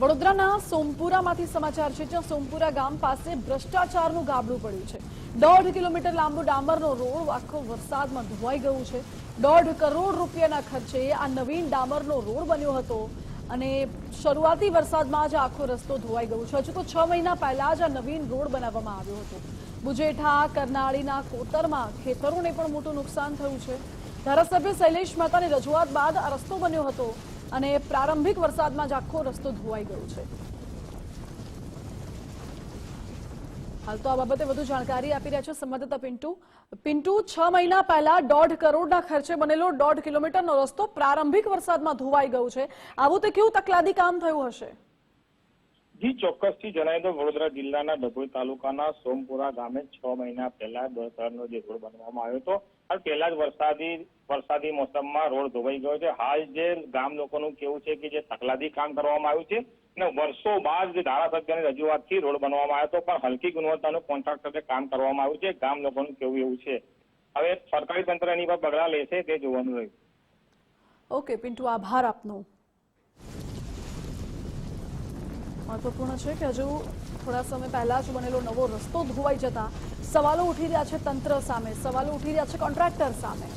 વડોદરાના સોમપુરામાંથી સમાચાર છે, જ્યાં સોમપુરા ગામ પાસે ભ્રષ્ટાચારનું ગાબડું પડ્યું છે. દોઢ કિલોમીટર લાંબો ડામરનો રોડ આખો વરસાદમાં ધોવાઈ ગયું છે. દોઢ કરોડ રૂપિયાના ખર્ચે આ નવીન ડામરનો રોડ બન્યો હતો અને શરૂઆતી વરસાદમાં જ આખો રસ્તો ધોવાઈ ગયો છે. હજુ તો છ મહિના પહેલા જ આ નવીન રોડ બનાવવામાં આવ્યો હતો. બુજેઠા, કરનાળીના કોતરમાં ખેતરોને પણ મોટું નુકસાન થયું છે. ધારાસભ્ય શૈલેષ મહેતાની રજૂઆત બાદ આ રસ્તો બન્યો હતો. અને પ્રારંભિક વરસાદમાં જ આખો રસ્તો ધોવાઈ ગયો છે. હાલ તો આ બાબતે વધુ જાણકારી આપી રહ્યા છે સંવાદદાતા પિન્ટુ. પિન્ટુ, છ મહિના પહેલા દોઢ કરોડના ખર્ચે બનેલો દોઢ કિલોમીટરનો રસ્તો પ્રારંભિક વરસાદમાં ધોવાઈ ગયો છે. આવું તે કેવું તકલાદી કામ થયું હશે? જી, ચોક્કસથી જણાવી દો વડોદરા જિલ્લાના ડભોઈ તાલુકાના સોમપુરા ગામે છ મહિના પહેલા દસરનો જે રોડ બનાવવામાં આવ્યો હતો. હાલ પહેલા જ વરસાદી વરસાદી મોસમમાં રોડ ધોવાઈ ગયો છે. હાલ જે ગામ લોકોનું કેવું છે કે જે તકલાદી કામ કરવામાં આવ્યું છે અને વર્ષો બાદ જે ધારાસભ્યની રજૂઆતથી રોડ બનાવવામાં આવ્યો હતો, પણ હલકી ગુણવત્તાનું કોન્ટ્રાક્ટ સાથે કામ કરવામાં આવ્યું છે. ગામ લોકોનું કેવું એવું છે. હવે સરકારી તંત્ર એની પર પગલાં લેશે તે જોવાનું રહ્યું. ઓકે, પિન્ટુ, આભાર આપનો. મહત્વપૂર્ણ છે કે હજુ થોડા સમય પહેલા જ બનેલો નવો રસ્તો ધોવાઈ જતા સવાલો ઉઠી રહ્યા છે તંત્ર સામે, સવાલો ઉઠી રહ્યા છે કોન્ટ્રાક્ટર સામે.